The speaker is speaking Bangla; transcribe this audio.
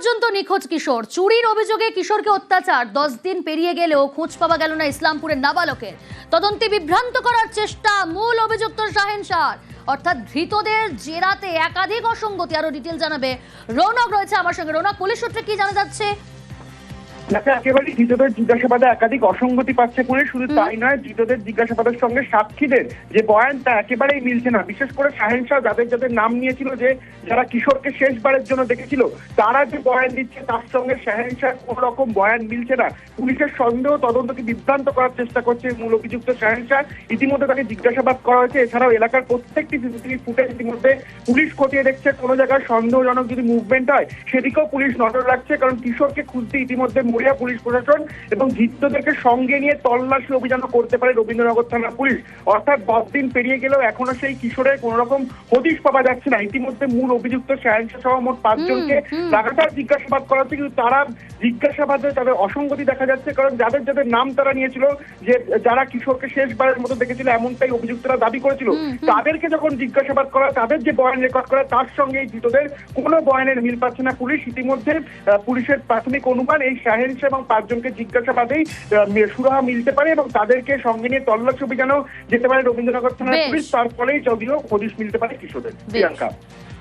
পর্যন্ত নিখোঁজ কিশোর। চুরির অভিযোগে কিশোরকে অত্যাচার। দশ দিন পেরিয়ে গেলেও খোঁজ পাওয়া গেল না ইসলামপুরের নাবালকের। তদন্তে বিভ্রান্ত করার চেষ্টা মূল অভিযুক্ত শাহেন শাহ। অর্থাৎ ধৃতদের জেরাতে একাধিক অসঙ্গতি। আরও ডিটেল জানাবে রৌনক রয়েছে আমার সঙ্গে। রৌনক, পুলিশ সূত্রে কি জানা যাচ্ছে? দেখো একেবারেই ধৃতদের জিজ্ঞাসাবাদে একাধিক অসঙ্গতি পাচ্ছে পুলিশ শুধু তাই নয় ধৃতদের জিজ্ঞাসাবাদের সঙ্গে সাক্ষীদের যে বয়ান তা একেবারেই মিলছে না। বিশেষ করে শাহেন শাহ যাদের যাদের নাম নিয়েছিল যে যারা কিশোরকে শেষবারের জন্য দেখেছিল তারা যে বয়ান দিচ্ছে তার সঙ্গে শাহেন শাহ কোন রকম বয়ান মিলছে না। পুলিশের সন্দেহ তদন্তকে বিভ্রান্ত করার চেষ্টা করছে মূল অভিযুক্ত শাহেন শাহ। ইতিমধ্যে তাকে জিজ্ঞাসাবাদ করা হয়েছে। এছাড়াও এলাকার প্রত্যেকটি সিসিটিভি ফুটেজ ইতিমধ্যে পুলিশ খতিয়ে দেখছে। কোনো জায়গায় সন্দেহজনক যদি মুভমেন্ট হয় সেদিকেও পুলিশ নজর রাখছে। কারণ কিশোরকে খুঁজতে ইতিমধ্যে মরিয়া পুলিশ প্রশাসন এবং ধৃতদেরকে সঙ্গে নিয়ে তল্লাশি অভিযান করতে পারে রবীন্দ্রনগর থানার পুলিশ। অর্থাৎ দশ দিন পেরিয়ে গেলেও এখনও সেই কিশোরের কোন রকম হদিশ পাওয়া যাচ্ছে না। ইতিমধ্যে মূল অভিযুক্ত শাহেনশা সহ মোট পাঁচজনকে লাগাতার জিজ্ঞাসাবাদ করা হচ্ছে কিন্তু তারা জিজ্ঞাসাবাদে তাদের অসঙ্গতি দেখা যাচ্ছে কারণ যাদের যাদের নাম তারা নিয়েছিল যে যারা কিশোরকে শেষবারের মতো দেখেছিল এমনটাই অভিযুক্তরা দাবি করেছিল। তাদেরকে যখন জিজ্ঞাসাবাদ করা তাদের যে বয়ান রেকর্ড করা তার সঙ্গে এই ধৃতদের কোনো বয়ানের মিল পাচ্ছে না পুলিশ। ইতিমধ্যে পুলিশের প্রাথমিক অনুমান এই শাহেন শাহ এবং পাঁচজনকে জিজ্ঞাসাবাদেই সুরাহা মিলতে পারে এবং তাদেরকে সঙ্গে নিয়ে তল্লাশি অভিযানেও যেতে পারে রবীন্দ্রনগর থানার পুলিশ। তারপরেই ফলেই যদিও হদিশ মিলতে পারে কিশোরের প্রিয়াঙ্কা।